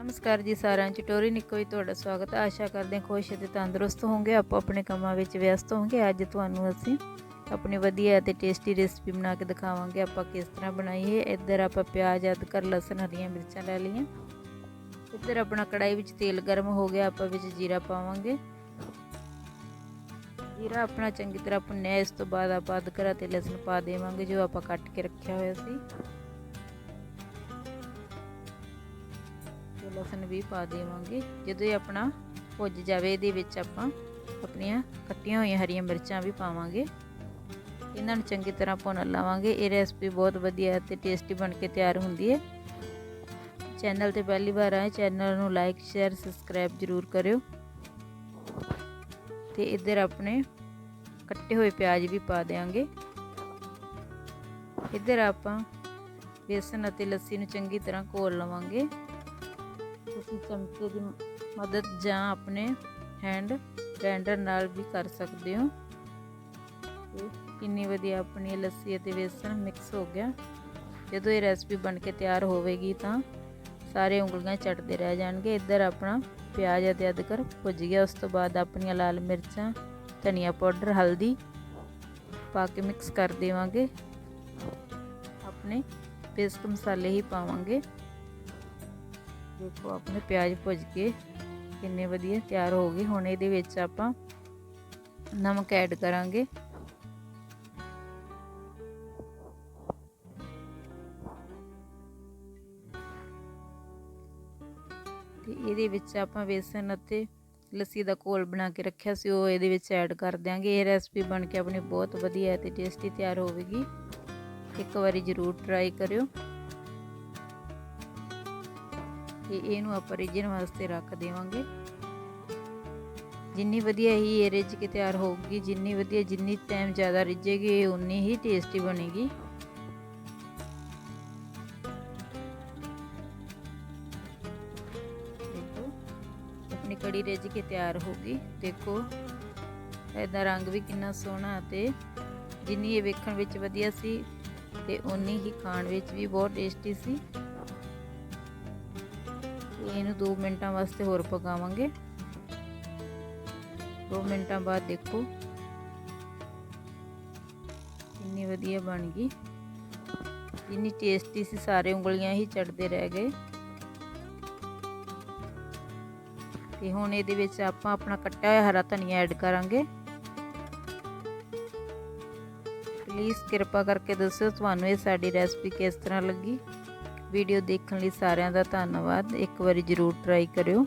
ਨਮਸਕਾਰ ਜੀ ਸਾਰਿਆਂ ਨੂੰ। ਚਟੋਰੀ ਨਿੱਕੋ ਹੀ ਤੁਹਾਡਾ ਸਵਾਗਤ ਹੈ। ਆਸ਼ਾ ਕਰਦੇ ਹਾਂ ਖੁਸ਼ ਅਤੇ ਤੰਦਰੁਸਤ ਹੋਵੋਗੇ। ਆਪੋ ਆਪਣੇ ਕੰਮਾਂ ਵਿੱਚ ਵਿਅਸਤ ਹੋਵੋਗੇ। ਅੱਜ ਤੁਹਾਨੂੰ ਅਸੀਂ ਆਪਣੀ ਵਧੀਆ ਅਤੇ ਟੇਸਟੀ ਰੈਸਪੀ ਬਣਾ ਕੇ ਦਿਖਾਵਾਂਗੇ। ਆਪਾਂ ਕਿਸ ਤਰ੍ਹਾਂ ਬਣਾਈ ਹੈ ਇੱਧਰ ਆਪਾਂ ਪਿਆਜ਼, ਅਦਰਕ, ਲਸਣ, ਹਰੀਆਂ ਮਿਰਚਾਂ ਲੈ ਲਈਆਂ। ਇੱਧਰ ਆਪਣਾ ਕੜਾਈ ਵਿੱਚ ਤੇਲ ਗਰਮ ਹੋ ਗਿਆ। ਆਪਾਂ ਵਿੱਚ ਜੀਰਾ ਪਾਵਾਂਗੇ। ਜੀਰਾ ਆਪਣਾ ਚੰਗੀ ਤਰ੍ਹਾਂ ਭੁੰਨਿਆ। ਇਸ ਤੋਂ ਬਾਅਦ ਆਪਾਂ ਅਦਰਕ ਅਤੇ ਲਸਣ ਪਾ ਦੇਵਾਂਗੇ, ਜੋ ਆਪਾਂ ਕੱਟ ਕੇ ਰੱਖਿਆ ਹੋਇਆ ਸੀ। ਲਸਣ ਵੀ ਪਾ ਦੇਵਾਂਗੇ। ਜਦੋਂ ਇਹ ਆਪਣਾ ਭੁੱਜ ਜਾਵੇ, ਇਹਦੇ ਵਿੱਚ ਆਪਾਂ ਆਪਣੀਆਂ ਕੱਟੀਆਂ ਹੋਈਆਂ ਹਰੀਆਂ ਮਿਰਚਾਂ ਵੀ ਪਾਵਾਂਗੇ। ਇਹਨਾਂ ਨੂੰ ਚੰਗੀ ਤਰ੍ਹਾਂ ਭੁੰਨ ਲਵਾਂਗੇ। ਇਹ ਰੈਸਪੀ ਬਹੁਤ ਵਧੀਆ ਤੇ ਟੇਸਟੀ ਬਣ ਕੇ ਤਿਆਰ ਹੁੰਦੀ ਹੈ। ਚੈਨਲ ਤੇ ਪਹਿਲੀ ਵਾਰ ਆਏ, ਚੈਨਲ ਨੂੰ ਲਾਈਕ ਸ਼ੇਅਰ ਸਬਸਕ੍ਰਾਈਬ ਜ਼ਰੂਰ ਕਰਿਓ। ਤੇ ਇੱਧਰ ਆਪਣੇ ਕੱਟੇ ਹੋਏ ਪਿਆਜ਼ ਵੀ ਪਾ ਦੇਵਾਂਗੇ ਇੱਧਰ ਆਪਾਂ ਬੇਸਨ ਅਤੇ ਲੱਸੀ ਨੂੰ ਚੰਗੀ ਤਰ੍ਹਾਂ ਘੋਲ ਲਵਾਂਗੇ। ਤੁਸੀਂ ਚਮਚੇ ਦੀ ਮਦਦ ਜਾਂ ਆਪਣੇ ਹੈਂਡ ਗ੍ਰਾਈਂਡਰ ਨਾਲ ਵੀ ਕਰ ਸਕਦੇ ਹੋ। ਕਿੰਨੀ ਵਧੀਆ ਆਪਣੀ ਲੱਸੀ ਅਤੇ ਬੇਸਨ ਮਿਕਸ ਹੋ ਗਿਆ। ਜਦੋਂ ਇਹ ਰੈਸਪੀ ਬਣ ਕੇ ਤਿਆਰ ਹੋਵੇਗੀ ਤਾਂ ਸਾਰੇ ਉਂਗਲੀਆਂ ਚਟਦੇ ਰਹਿ ਜਾਣਗੇ। ਇੱਧਰ ਆਪਣਾ ਪਿਆਜ਼ ਅਤੇ ਅਦਰਕ ਭੁੱਜ ਗਿਆ। ਉਸ ਤੋਂ ਬਾਅਦ ਆਪਣੀਆਂ ਲਾਲ ਮਿਰਚਾਂ, ਧਨੀਆ ਪਾਊਡਰ, ਹਲਦੀ ਪਾ ਕੇ ਮਿਕਸ ਕਰ ਦੇਵਾਂਗੇ। ਆਪਣੇ ਪੇਸਟ ਮਸਾਲੇ ਹੀ ਪਾਵਾਂਗੇ। ਦੇਖੋ, ਆਪਣੇ ਪਿਆਜ਼ ਭੁੱਜ ਕੇ ਕਿੰਨੇ ਵਧੀਆ ਤਿਆਰ ਹੋ ਗਏ। ਹੁਣ ਇਹਦੇ ਵਿੱਚ ਆਪਾਂ ਨਮਕ ਐਡ ਕਰਾਂਗੇ। ਤੇ ਇਹਦੇ ਵਿੱਚ ਆਪਾਂ ਵੇਸਣ ਅਤੇ ਲੱਸੀ ਦਾ ਘੋਲ ਬਣਾ ਕੇ ਰੱਖਿਆ ਸੀ, ਉਹ ਇਹਦੇ ਵਿੱਚ ਐਡ ਕਰ ਦਿਆਂਗੇ। ਇਹ ਰੈਸਪੀ ਬਣ ਕੇ ਆਪਣੀ ਬਹੁਤ ਵਧੀਆ ਤੇ ਟੇਸਟੀ ਤਿਆਰ ਹੋਵੇਗੀ। ਇੱਕ ਵਾਰੀ ਜ਼ਰੂਰ ਟਰਾਈ ਕਰਿਓ। ਤੇ ਇਹਨੂੰ ਆਪਾਂ ਰਿੱਝਣ ਵਾਸਤੇ ਰੱਖ ਦੇਵਾਂਗੇ। ਜਿੰਨੀ ਵਧੀਆ ਹੀ ਇਹ ਰਿੱਝ ਕੇ ਤਿਆਰ ਹੋਊਗੀ, ਜਿੰਨੀ ਵਧੀਆ, ਜਿੰਨੀ ਟਾਈਮ ਜ਼ਿਆਦਾ ਰਿੱਝੇਗੀ ਉਨੀ ਹੀ ਟੇਸਟੀ ਬਣੇਗੀ। ਦੇਖੋ, ਆਪਣੀ ਕੜੀ ਰਿੱਝ ਕੇ ਤਿਆਰ ਹੋ ਗਈ। ਦੇਖੋ, ਇਹਦਾ ਰੰਗ ਵੀ ਕਿੰਨਾ ਸੋਹਣਾ ਤੇ ਜਿੰਨੀ ਇਹ ਵੇਖਣ ਵਿੱਚ ਵਧੀਆ ਸੀ ਤੇ ਉਨੀ ਹੀ ਖਾਣ ਵਿੱਚ ਵੀ ਬਹੁਤ ਟੇਸਟੀ ਸੀ। ਇਹਨੂੰ 2 ਮਿੰਟਾਂ ਵਾਸਤੇ ਹੋਰ ਪਕਾਵਾਂਗੇ। 2 ਮਿੰਟਾਂ ਬਾਅਦ ਦੇਖੋ, ਕਿੰਨੀ ਵਧੀਆ ਬਣ ਗਈ। ਜਿੰਨੀ ਟੇਸਟੀ ਸੀ, ਸਾਰੇ ਉਂਗਲੀਆਂ ਹੀ ਚੜਦੇ ਰਹਿ ਗਏ। ਤੇ ਹੁਣ ਇਹਦੇ ਵਿੱਚ ਆਪਾਂ ਆਪਣਾ ਕੱਟਿਆ ਹੋਇਆ ਹਰਾ ਧਨੀਆ ਐਡ ਕਰਾਂਗੇ। ਪਲੀਜ਼ ਕਿਰਪਾ ਕਰਕੇ ਦੱਸਿਓ, ਤੁਹਾਨੂੰ ਇਹ ਸਾਡੀ ਰੈਸਪੀ ਕਿਸ ਤਰ੍ਹਾਂ ਲੱਗੀ। ਵੀਡੀਓ ਦੇਖਣ ਲਈ ਸਾਰਿਆਂ ਦਾ ਧੰਨਵਾਦ। ਇੱਕ ਵਾਰੀ ਜ਼ਰੂਰ ਟਰਾਈ ਕਰਿਓ।